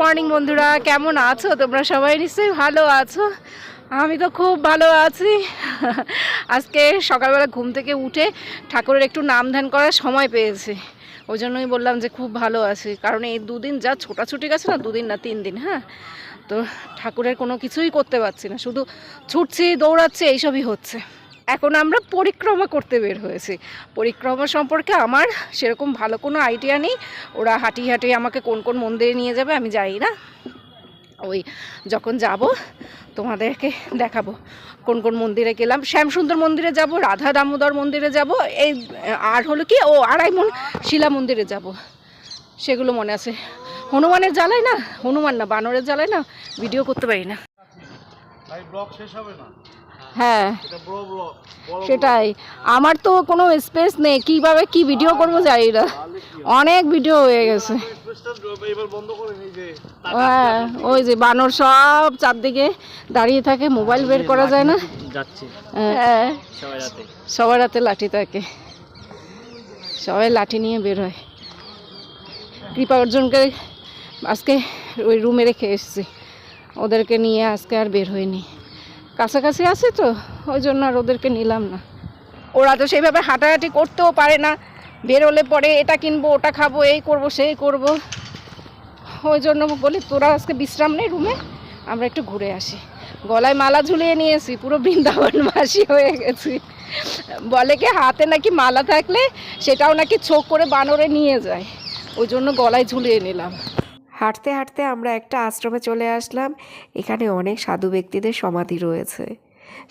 Morning বন্ধুরা। কেমন আছো? তোমরা সবাই নিশ্চয়ই ভালো আছো। আমি তো খুব ভালো আছি। আজকে সকালবেলা ঘুম থেকে উঠে ঠাকুরের একটু নাম ধ্যান করার সময় পেয়েছি। ওই জন্যই বললাম যে খুব ভালো আছি। কারণ এই দুদিন যা ছোটাছুটি গেছে না, দুদিন না, তিন দিন হ্যাঁ? তো ঠাকুরের কোনো কিছুই করতে পারছি না। শুধু ছুটছি, দৌড়াচ্ছি, এইসবই হচ্ছে। এখন আমরা পরিক্রমা করতে বের হয়েছি। পরিক্রমা সম্পর্কে আমার সেরকম ভালো কোনো আইডিয়া নেই। ওরা হাঁটিয়ে হাঁটিয়ে আমাকে কোন কোন মন্দিরে নিয়ে যাবে আমি যাই না। ওই যখন যাব, তোমাদেরকে দেখাবো কোন কোন মন্দিরে গেলাম। শ্যামসুন্দর মন্দিরে যাব, রাধা দামোদর মন্দিরে যাব, এই, আর হলো কি, ও আড়াইমন শিলা মন্দিরে যাব। সেগুলো মনে আছে। হনুমানের জ্বালায় না? হনুমান না, বানরের জ্বালায় না? ভিডিও করতে পারি না। শেষ হবে না? হ্যাঁ। এটা বড় ব্লগ বড় সেটাই। আমার তো কোনো স্পেস নেই কীভাবে কি ভিডিও করব জানি না। অনেক ভিডিও হয়ে গেছে। হ্যাঁ ওই যে বানর সব চারদিকে দাঁড়িয়ে থাকে মোবাইল বের করা যায় না। যাচ্ছে। হ্যাঁ। সবার হাতে। লাঠি থাকে। সবাই লাঠি নিয়ে বের হয়। কৃপা অর্জনকে আজকে ওই রুমে রেখে এসেছি। ওদেরকে নিয়ে আজকে আর বের হয়নি। কাছাকাছি আছে তো, ওই জন্য আর ওদেরকে নিলাম না। ওরা তো সেইভাবে হাঁটাহাঁটি করতেও পারে না। বেরোলে পরে এটা কিনবো, ওটা খাব, এই করব, সেই করব। ওই জন্য বলি, তোরা আজকে বিশ্রাম নেই রুমে, আমরা একটু ঘুরে আসি। গলায় মালা ঝুলিয়ে নিয়েছি, পুরো বৃন্দাবনবাসী হয়ে গেছি। বলে কি, হাতে নাকি মালা থাকলে সেটাও নাকি ছোক করে বানরে নিয়ে যায়। ওই জন্য গলায় ঝুলিয়ে নিলাম। হাঁটতে হাঁটতে আমরা একটা আশ্রমে চলে আসলাম। এখানে অনেক সাধু ব্যক্তিদের সমাধি রয়েছে।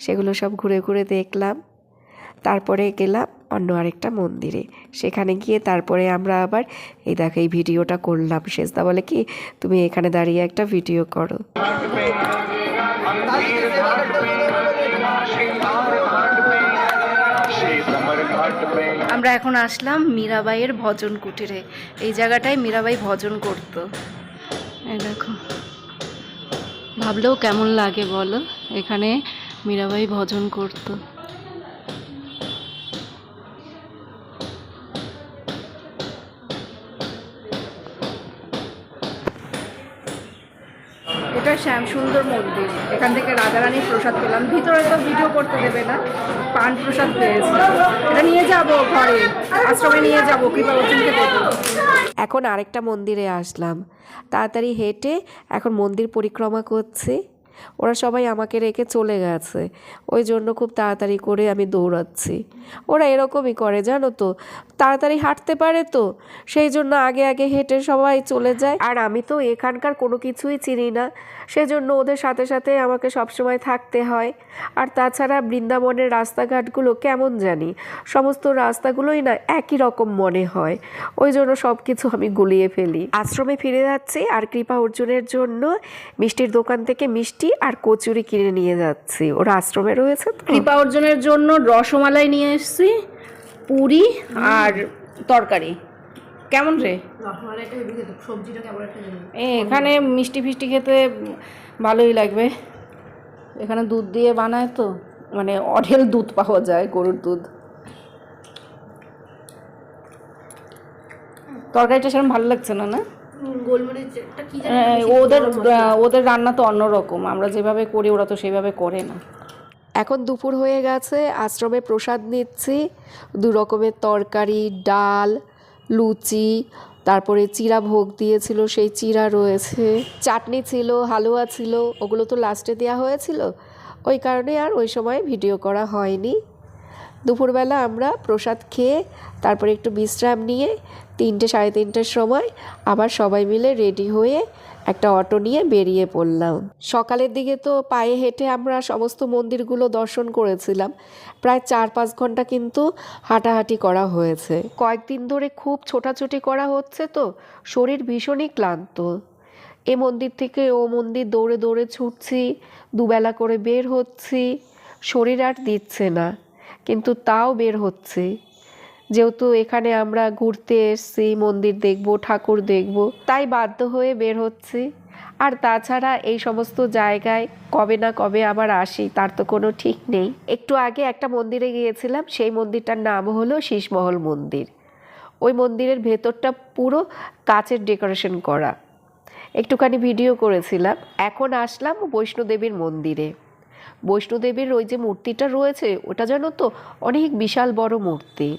সেগুলো সব ঘুরে ঘুরে দেখলাম। তারপরে গেলাম অন্য আরেকটা মন্দিরে। সেখানে গিয়ে তারপরে আমরা আবার, এই দেখো, এই ভিডিওটা করলাম। শেষদা বলে কি, তুমি এখানে দাঁড়িয়ে একটা ভিডিও করো। আমরা এখন আসলাম মীরাবাইয়ের ভজন কুটিরে। এই জায়গাটায় মীরাবাই ভজন করত। দেখো। ভাবলেও কেমন লাগে বলো? এখানে মীরাবাই ভজন করত। এটা শ্যামসুন্দর মন্দির। এখান থেকে রাজারানীর প্রসাদ পেলাম। ভিতরে তো ভিডিও করতে দেবে না। পান প্রসাদ পেয়েছি। এটা নিয়ে যাব ঘরে। আশ্রমে নিয়ে যাব কৃপা দেবো এখন আরেকটা মন্দিরে আসলাম। তাড়াতাড়ি হেঁটে এখন মন্দির পরিক্রমা করছি। ওরা সবাই আমাকে রেখে চলে গেছে। ওই জন্য খুব তাড়াতাড়ি করে আমি দৌড়াচ্ছি। ওরা এরকমই করে, জানো তো? তাড়াতাড়ি হাঁটতে পারে তো। সেই জন্য আগে আগে হেঁটে সবাই চলে যায়। আর আমি তো এখানকার কোনো কিছুই চিনি না। সেজন্য ওদের সাথে সাথে আমাকে সবসময় থাকতে হয়। আর তাছাড়া বৃন্দাবনের রাস্তাঘাটগুলো কেমন জানি? সমস্ত রাস্তাগুলোই না একই রকম মনে হয়। ওই জন্য সব কিছু আমি গুলিয়ে ফেলি। আশ্রমে ফিরে যাচ্ছি আর কৃপা অর্জুনের জন্য মিষ্টির দোকান থেকে মিষ্টি আর কচুরি কিনে নিয়ে যাচ্ছি। ওরা আশ্রমে রয়েছে তো? কৃপা অর্জনের জন্য রসমালাই নিয়ে এসেছি। পুরি আর তরকারি। কেমন রে? এখানে মিষ্টি ফিষ্টি খেতে ভালোই লাগবে। এখানে দুধ দিয়ে বানায় তো মানে অঢেল দুধ পাওয়া যায় গরুর দুধ। তরকারিটা সেরকম ভালো লাগছে না না? ওদের ওদের রান্না তো অন্যরকম আমরা যেভাবে করি ওরা তো সেভাবে করে না। এখন দুপুর হয়ে গেছে, আশ্রমে প্রসাদ নিচ্ছি, দু রকমের তরকারি, ডাল, লুচি, তারপরে চিরা ভোগ দিয়েছিল, সেই চিরা রয়েছে। চাটনি ছিল, হালুয়া ছিল, ওগুলো তো লাস্টে দেওয়া হয়েছিল, ওই কারণে আর ওই সময় ভিডিও করা হয়নি। দুপুরবেলা আমরা প্রসাদ খেয়ে, তারপরে একটু বিশ্রাম নিয়ে তিনটে, সাড়ে তিনটের সময় আবার সবাই মিলে রেডি হয়ে একটা অটো নিয়ে বেরিয়ে পড়লাম। সকালের দিকে তো পায়ে হেঁটে আমরা সমস্ত মন্দিরগুলো দর্শন করেছিলাম। প্রায় চার, পাঁচ ঘণ্টা কিন্তু হাঁটাহাঁটি করা হয়েছে। কয়েকদিন ধরে খুব ছোটাছুটি করা হচ্ছে তো, শরীর ভীষণই ক্লান্ত। এ মন্দির থেকে ও মন্দির দৌড়ে দৌড়ে ছুটছি, দুবেলা করে বের হচ্ছি, শরীর আর দিচ্ছে না। কিন্তু তাও বের হচ্ছে। যেহেতু এখানে আমরা ঘুরতে এসেছি, মন্দির দেখব, ঠাকুর দেখব, তাই বাধ্য হয়ে বের হচ্ছি। আর তাছাড়া এই সমস্ত জায়গায় কবে না কবে আবার আসি, তার তো কোনো ঠিক নেই। একটু আগে একটা মন্দিরে গিয়েছিলাম, সেই মন্দিরটার নাম হলো শীষমহল মন্দির। ওই মন্দিরের ভেতরটা পুরো কাচের ডেকোরেশন করা। একটুখানি ভিডিও করেছিলাম। এখন আসলাম বৈষ্ণোদেবীর মন্দিরে। বৈষ্ণোদেবীর ওই যে মূর্তিটা রয়েছে, ওটা জানো তো অনেক বিশাল বড় মূর্তি।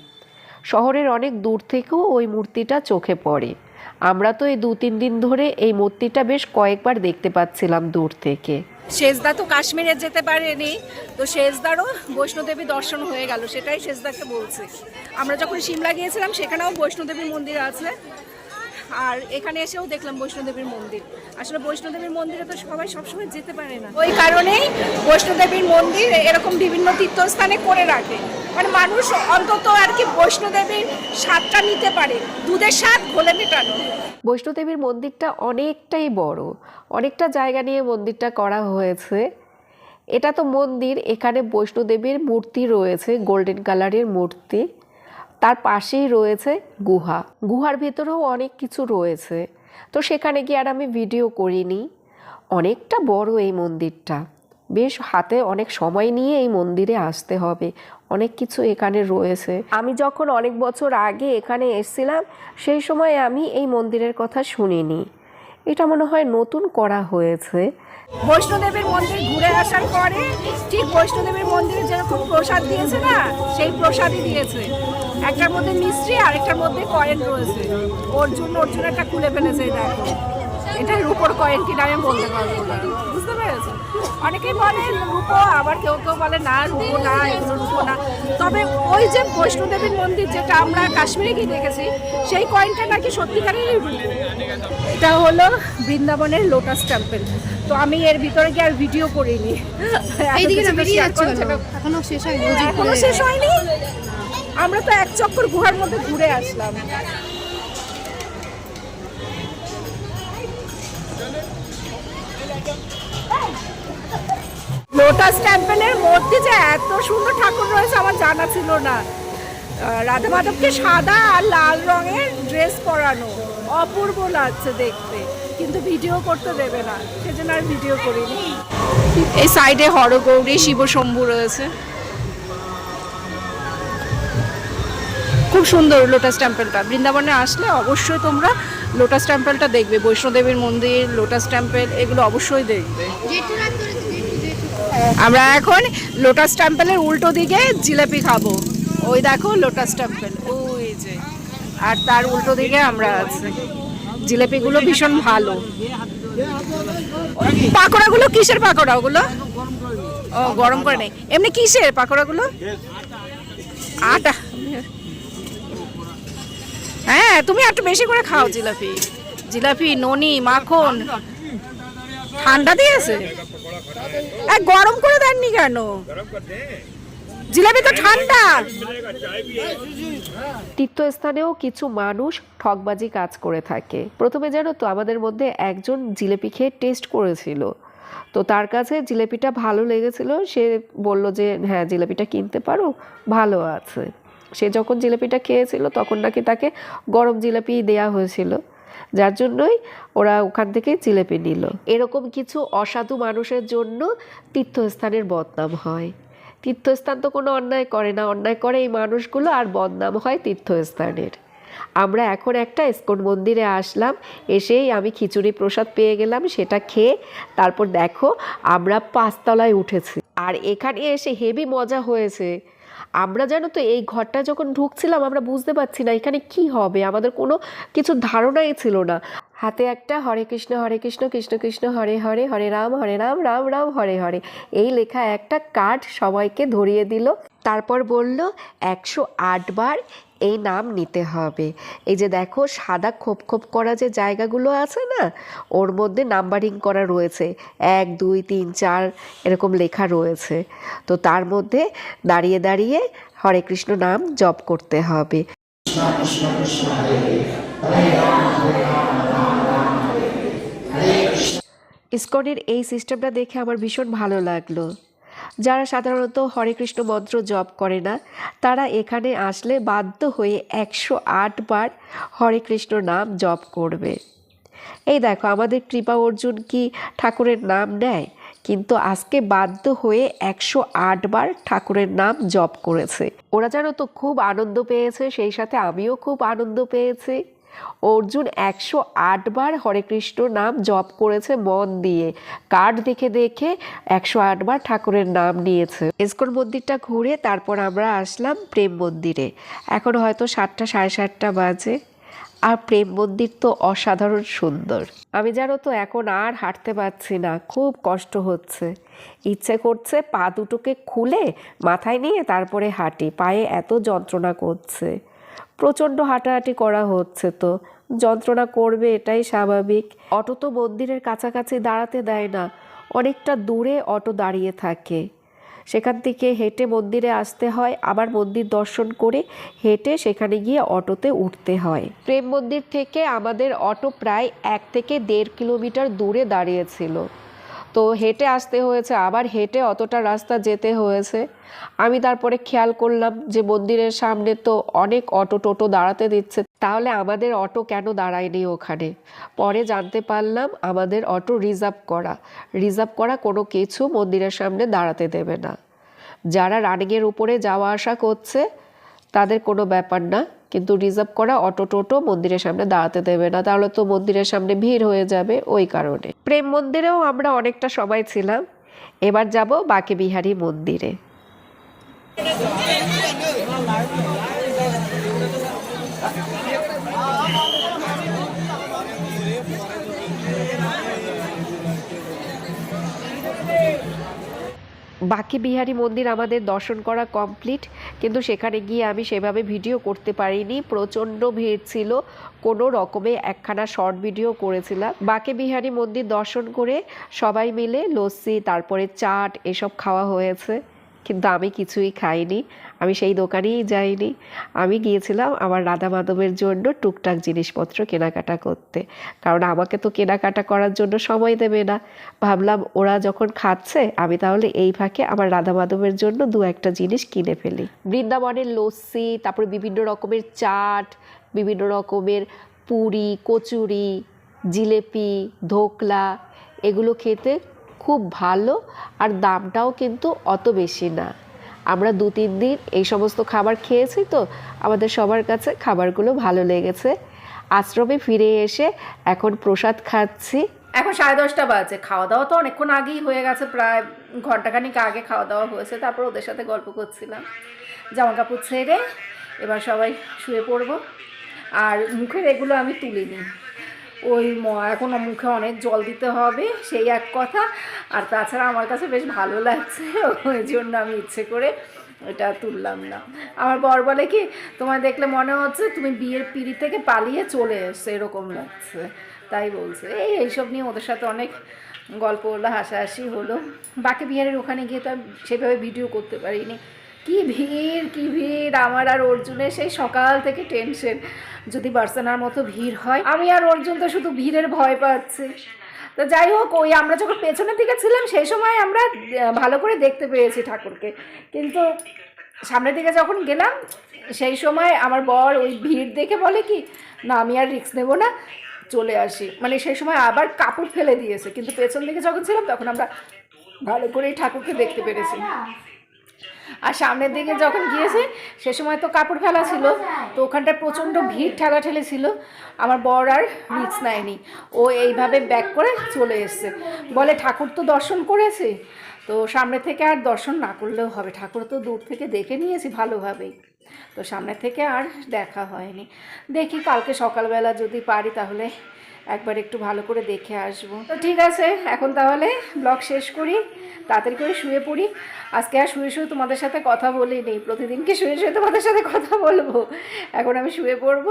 শহরের অনেক দূর থেকেও ওই মূর্তিটা চোখে পড়ে। আমরা তো এই দু তিন দিন ধরে এই মূর্তিটা বেশ কয়েকবার দেখতে পাচ্ছিলাম দূর থেকে। শেষদা তো কাশ্মীরে যেতে পারেনি, তো শেষদারও বৈষ্ণোদেবী দর্শন হয়ে গেল, সেটাই শেষদাকে বলছে। আমরা যখন সিমলা গিয়েছিলাম, সেখানেও বৈষ্ণোদেবী মন্দির আছে। আর এখানে এসেও দেখলাম বৈষ্ণোদেবীর মন্দির। আসলে বৈষ্ণোদেবীর মন্দিরে তো সবাই সবসময় যেতে পারে না। ওই কারণেই বৈষ্ণোদেবীর মন্দির এরকম বিভিন্ন তীর্থস্থানে করে রাখে। মানে মানুষ অন্তত আর কি বৈষ্ণোদেবীর স্বাদটা নিতে পারে। দুধের স্বাদ ঘোলে মেটানো বৈষ্ণোদেবীর মন্দিরটা অনেকটাই বড়। অনেকটা জায়গা নিয়ে মন্দিরটা করা হয়েছে। এটা তো মন্দির। এখানে বৈষ্ণোদেবীর মূর্তি রয়েছে। গোল্ডেন কালারের মূর্তি। তার পাশেই রয়েছে গুহা। গুহার ভেতরেও অনেক কিছু রয়েছে। তো সেখানে গিয়ে আর আমি ভিডিও করিনি। অনেকটা বড় এই মন্দিরটা। বেশ হাতে অনেক সময় নিয়ে এই মন্দিরে আসতে হবে। অনেক কিছু এখানে রয়েছে। আমি যখন অনেক বছর আগে এখানে এসেছিলাম, সেই সময় আমি এই মন্দিরের কথা শুনিনি। এটা মনে হয় নতুন করা হয়েছে। বৈষ্ণোদেবীর মন্দির ঘুরে আসার পরে ঠিক বৈষ্ণোদেবীর মন্দিরে যেরকম প্রসাদ দিয়েছে না, সেই প্রসাদই দিয়েছে। একটার মধ্যে মিস্ত্রি আর একটার মধ্যে কয়েন রয়েছে। ওর জন্য ওর জন্য একটা খুলে ফেলেছে দেখো। এটা রূপোর কয়েন কিনা আমি বলতে পারব না। বুঝতে পেরেছ? অনেকেই বলে রূপো আবার কেউ কেউ বলে না রূপো না এগুলো রূপো না। তবে ওই যে বৈষ্ণোদেবীর মন্দির যেটা আমরা কাশ্মীরে গিয়ে দেখেছি সেই কয়েনটা নাকি সত্যিকারেরই এটা হলো বৃন্দাবনের লোটাস টেম্পল তো আমি এর ভিতরে গিয়ে আর ভিডিও করিনি? এখনও। শেষ হয়নি? আমরা তো এক চক্কর গুহার মধ্যে ঘুরে আসলাম। লোটাস টেম্পলের মধ্যে যে এত সুন্দর ঠাকুর রয়েছে আমার জানা ছিল না। রাধা মাধবকে সাদা আর লাল রঙের ড্রেস পরানো অপূর্ব লাগছে দেখতে। কিন্তু ভিডিও করতে দেবে না, সেজন্য আর ভিডিও করিনি। এই সাইডে হরগৌরী, শিবশম্ভু রয়েছে। খুব সুন্দর লোটাস টেম্পলটা বৃন্দাবনে আসলে অবশ্যই তোমরা লোটাস টেম্পলটা দেখবে। বৈষ্ণোদেবীর মন্দির লোটাস টেম্পল এগুলো অবশ্যই দেখবে। আমরা এখন লোটাস টেম্পলের উল্টো দিকে জিলাপি খাব। ওই দেখো লোটাস টেম্পল ওই যে। আর তার উল্টো দিকে আমরা আছি। জিলাপিগুলো ভীষণ ভালো। পাকোড়াগুলো কিসের পাকোড়া ওগুলো? ও গরম করে নেই। এমনি কিসের পাকোড়াগুলো? আটা। হ্যাঁ তুমি একটু বেশি করে খাও জিলাপি। জিলাপি, ননি, মাখন। ঠান্ডা দিয়েছে গরম করে দেননি কেন? জিলাপি তো ঠান্ডা। তীর্থস্থানেও কিছু মানুষ ঠকবাজি কাজ করে থাকে। প্রথমে জানো তো, আমাদের মধ্যে একজন জিলেপি খেয়ে টেস্ট করেছিল। তো তার কাছে জিলেপিটা ভালো লেগেছিল। সে বলল যে হ্যাঁ জিলেপিটা কিনতে পারো, ভালো আছে। সে যখন জিলেপিটা খেয়েছিল, তখন নাকি তাকে গরম জিলাপি দেয়া হয়েছিল, যার জন্যই ওরা ওখান থেকে জিলেপি নিল। এরকম কিছু অসাধু মানুষের জন্য তীর্থস্থানের বদনাম হয়। তীর্থস্থান তো কোনো অন্যায় করে না, অন্যায় করে এই মানুষগুলো আর বদনাম হয় তীর্থস্থানের। আমরা এখন একটা ইস্কন মন্দিরে আসলাম, এসেই আমি খিচুড়ি প্রসাদ পেয়ে গেলাম, সেটা খেয়ে তারপর দেখো আমরা পাঁচতলায় উঠেছি। আর এখানে এসে হেভি মজা হয়েছে। আমরা জানো তো এই ঘরটা যখন ঢুকছিলাম, আমরা বুঝতে পারছি না এখানে কি হবে, আমাদের কোনো কিছু ধারণাই ছিল না। হাতে একটা হরে কৃষ্ণ হরে কৃষ্ণ কৃষ্ণ কৃষ্ণ, হরে হরে হরে রাম হরে রাম রাম রাম, হরে হরে। এই লেখা একটা কার্ড সবাইকে ধরিয়ে দিল। তারপর বলল, একশো আট বার এই নাম নিতে হবে। এই যে দেখো, সাদা খোপ খোপ করা যে জায়গাগুলো আছে না, ওর মধ্যে নাম্বারিং করা রয়েছে। এক, দুই, তিন, চার এরকম লেখা রয়েছে। তো তার মধ্যে দাঁড়িয়ে দাঁড়িয়ে হরে কৃষ্ণ নাম জপ করতে হবে। ইসকনের এই সিস্টেমটা দেখে আমার ভীষণ ভালো লাগল। যারা সাধারণত হরে কৃষ্ণ মন্ত্র জপ করে না, তারা এখানে আসলে বাধ্য হয়ে একশো বার হরে কৃষ্ণ নাম জপ করবে। এই দেখো, আমাদের কৃপা অর্জুন কি ঠাকুরের নাম নেয়? কিন্তু আজকে বাধ্য হয়ে একশো বার ঠাকুরের নাম জপ করেছে। ওরা যেন তো খুব আনন্দ পেয়েছে, সেই সাথে আমিও খুব আনন্দ পেয়েছি। অর্জুন একশো আটবার হরে কৃষ্ণ নাম জপ করেছে মন দিয়ে। কার্ড দেখে দেখে একশো আটবার ঠাকুরের নাম নিয়েছে। ইস্কন মন্দিরটা ঘুরে তারপর আমরা আসলাম প্রেম মন্দিরে। এখন হয়তো সাতটা, সাড়ে সাতটা বাজে। আর প্রেম মন্দির তো অসাধারণ সুন্দর। আমি জানো তো এখন আর হাঁটতে পারছি না, খুব কষ্ট হচ্ছে। ইচ্ছে করছে পা দুটোকে খুলে মাথায় নিয়ে তারপরে হাঁটি, পায়ে এত যন্ত্রণা করছে। প্রচণ্ড হাঁটাহাঁটি করা হচ্ছে তো। যন্ত্রণা করবে, এটাই স্বাভাবিক। অটো তো মন্দিরের কাছাকাছি দাঁড়াতে দেয় না, অনেকটা দূরে অটো দাঁড়িয়ে থাকে। সেখান থেকে হেঁটে মন্দিরে আসতে হয়, আবার মন্দির দর্শন করে হেঁটে সেখানে গিয়ে অটোতে উঠতে হয়। প্রেম মন্দির থেকে আমাদের অটো প্রায় এক থেকে দেড় কিলোমিটার দূরে দাঁড়িয়েছিল। তো হেঁটে আসতে হয়েছে, আবার হেঁটে অতটা রাস্তা যেতে হয়েছে। আমি তারপরে খেয়াল করলাম যে মন্দিরের সামনে তো অনেক অটো টোটো দাঁড়াতে দিচ্ছে, তাহলে আমাদের অটো কেন দাঁড়ায়নি ওখানে? পরে জানতে পারলাম আমাদের অটো রিজার্ভ করা। রিজার্ভ করা কোনো কিছু মন্দিরের সামনে দাঁড়াতে দেবে না। যারা রানিংয়ের উপরে যাওয়া আসা করছে, তাদের কোনো ব্যাপার না। কিন্তু রিজার্ভ করা অটো টোটো মন্দিরের সামনে দাঁড়াতে দেবে না। তাহলে তো মন্দিরের সামনে ভিড় হয়ে যাবে ওই কারণে। প্রেম মন্দিরেও আমরা অনেকটা সময় ছিলাম। এবার যাব বাকে বিহারী মন্দিরে। বাকি বিহারি মন্দির আমাদের দর্শন করা কমপ্লিট, কিন্তু সেখানে গিয়ে আমি সেভাবে ভিডিও করতে পারিনি। প্রচণ্ড ভিড় ছিল, কোনো রকমে একখানা শর্ট ভিডিও করেছিলাম। বাকি বিহারি মন্দির দর্শন করে সবাই মিলে লস্যি, তারপরে চাট, এসব খাওয়া হয়েছে। কিন্তু আমি কিছুই খাইনি, আমি সেই দোকানেই যাইনি। আমি গিয়েছিলাম আমার রাধা মাধবের জন্য টুকটাক জিনিসপত্র কেনাকাটা করতে। কারণ আমাকে তো কেনাকাটা করার জন্য সময় দেবে না। ভাবলাম ওরা যখন খাচ্ছে, আমি তাহলে এই ফাঁকে আমার রাধা মাধবের জন্য দু একটা জিনিস কিনে ফেলি। বৃন্দাবনের লস্যি, তারপরে বিভিন্ন রকমের চাট, বিভিন্ন রকমের পুরি, কচুরি, জিলেপি, ধোকলা, এগুলো খেতে খুব ভালো আর দামটাও কিন্তু অত বেশি না। আমরা দু তিন দিন এই সমস্ত খাবার খেয়েছি তো, আমাদের সবার কাছে খাবারগুলো ভালো লেগেছে। আশ্রমে ফিরে এসে এখন প্রসাদ খাচ্ছি। এখন সাড়ে দশটা বাজে, খাওয়া দাওয়া তো অনেকক্ষণ আগেই হয়ে গেছে, প্রায় ঘন্টাখানিক আগে খাওয়া দাওয়া হয়েছে, তারপর ওদের সাথে গল্প করছিলাম। জামা কাপড় ছেড়ে এবার সবাই শুয়ে পড়ব, আর মুখের এগুলো আমি তুলিনি। ওই এখনও মুখে অনেক জল দিতে হবে, সেই এক কথা। আর তাছাড়া আমার কাছে বেশ ভালো লাগছে, ওই জন্য আমি ইচ্ছে করে এটা তুললাম না। আমার বর বলে কি তোমার দেখলে মনে হচ্ছে তুমি বিয়ের পিড়ি থেকে পালিয়ে চলে এসছো, এরকম লাগছে। তাই বলছে। এই এইসব নিয়ে ওদের সাথে অনেক গল্প হলো, হাসাহাসি হলো। বাকি বিহারের ওখানে গিয়ে তো সেভাবে ভিডিও করতে পারিনি। কি ভিড় কি ভিড়? আমার আর অর্জুনের সেই সকাল থেকে টেনশন যদি বার্সানার মতো ভিড় হয়, আমি আর অর্জুন তো শুধু ভিড়ের ভয় পাচ্ছি। তো যাই হোক, ওই আমরা যখন পেছনের দিকে ছিলাম, সেই সময় আমরা ভালো করে দেখতে পেয়েছি ঠাকুরকে। কিন্তু সামনের দিকে যখন গেলাম, সেই সময় আমার বর ওই ভিড় দেখে বলে কি, না, আমি আর রিস্ক নেব না, চলে আসি। মানে সেই সময় আবার কাপড় ফেলে দিয়েছে। কিন্তু পেছন দিকে যখন ছিলাম, তখন আমরা ভালো করেই ঠাকুরকে দেখতে পেরেছি। আর সামনের দিকে যখন গিয়েছে, সে সময় তো কাপড় ফেলা ছিল, তো ওখানটায় প্রচণ্ড ভিড় ঠেলাঠেলি ছিল। আমার বর আর রিক্স নেয়নি। ও এইভাবে ব্যাক করে চলে এসছে। বলে, ঠাকুর তো দর্শন করেছে। তো সামনে থেকে আর দর্শন না করলেও হবে। ঠাকুর তো দূর থেকে দেখে নিয়েছি ভালোভাবেই। তো সামনে থেকে আর দেখা হয়নি। দেখি, কালকে সকালবেলা যদি পারি তাহলে একবার একটু ভালো করে দেখে আসব। তো ঠিক আছে, এখন তাহলে ব্লগ শেষ করি, তাড়াতাড়ি করে শুয়ে পড়ি। আজকে আর শুয়ে শুয়ে তোমাদের সাথে কথা বলি নেই প্রতিদিনকে শুয়ে শুয়ে তোমাদের সাথে কথা বলব। এখন আমি শুয়ে পড়ব,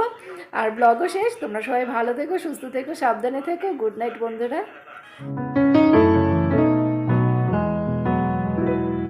আর ব্লগও শেষ। তোমরা সবাই ভালো থেকো, সুস্থ থেকো, সাবধানে থেকো। গুড নাইট, বন্ধুরা।